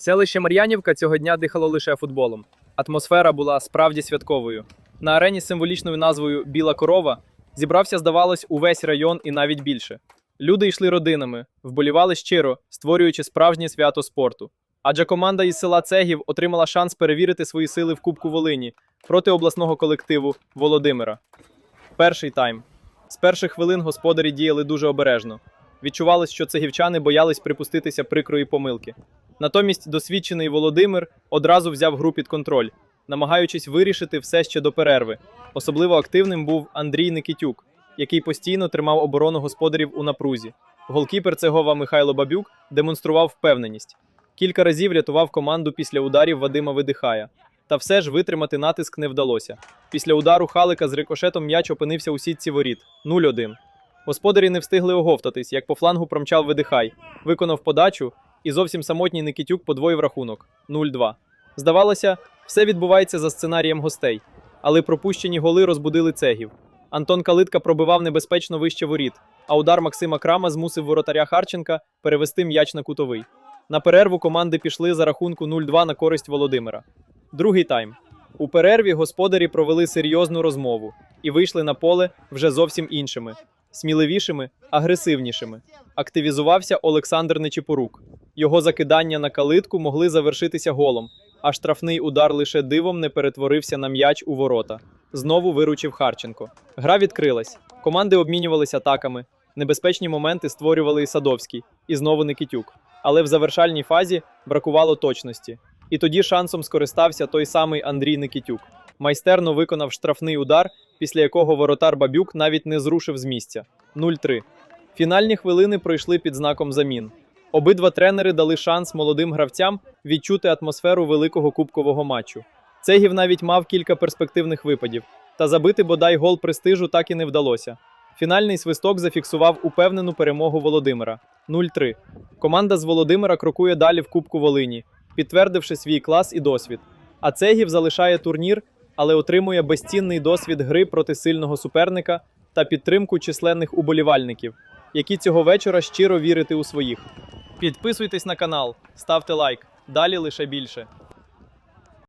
Селище Мар'янівка цього дня дихало лише футболом. Атмосфера була справді святковою. На арені з символічною назвою Біла корова зібрався, здавалось, увесь район і навіть більше. Люди йшли родинами, вболівали щиро, створюючи справжнє свято спорту. Адже команда із села Цегів отримала шанс перевірити свої сили в Кубку Волині проти обласного колективу Володимира. Перший тайм. З перших хвилин господарі діяли дуже обережно. Відчувалось, що цегівчани боялись припуститися прикрої помилки. Натомість досвідчений Володимир одразу взяв гру під контроль, намагаючись вирішити все ще до перерви. Особливо активним був Андрій Никитюк, який постійно тримав оборону господарів у напрузі. Голкіпер Цегова Михайло Бабюк демонстрував впевненість. Кілька разів рятував команду після ударів Вадима Видихая. Та все ж витримати натиск не вдалося. Після удару Халика з рикошетом м'яч опинився у сітці воріт 0-1. Господарі не встигли оговтатись, як по флангу промчав Видихай, виконав подачу, і зовсім самотній Никитюк подвоїв рахунок 0-2. Здавалося, все відбувається за сценарієм гостей, але пропущені голи розбудили цегів. Антон Калитка пробивав небезпечно вище воріт, а удар Максима Крама змусив воротаря Харченка перевести м'яч на кутовий. На перерву команди пішли за рахунку 0-2 на користь Володимира. Другий тайм. У перерві господарі провели серйозну розмову і вийшли на поле вже зовсім іншими, сміливішими, агресивнішими. Активізувався Олександр Нечіпорук. Його закидання на калитку могли завершитися голом, а штрафний удар лише дивом не перетворився на м'яч у ворота. Знову виручив Харченко. Гра відкрилась. Команди обмінювалися атаками. Небезпечні моменти створювали і Садовський, і знову Никитюк. Але в завершальній фазі бракувало точності. І тоді шансом скористався той самий Андрій Никитюк. Майстерно виконав штрафний удар, після якого воротар Бабюк навіть не зрушив з місця. 0-3. Фінальні хвилини пройшли під знаком замін. Обидва тренери дали шанс молодим гравцям відчути атмосферу великого кубкового матчу. Цегів навіть мав кілька перспективних випадів, та забити бодай гол престижу так і не вдалося. Фінальний свисток зафіксував упевнену перемогу Володимира 0-3. Команда з Володимира крокує далі в Кубку Волині, підтвердивши свій клас і досвід. А Цегів залишає турнір, але отримує безцінний досвід гри проти сильного суперника та підтримку численних уболівальників, які цього вечора щиро вірити у своїх. Підписуйтесь на канал, ставте лайк. Далі лише більше.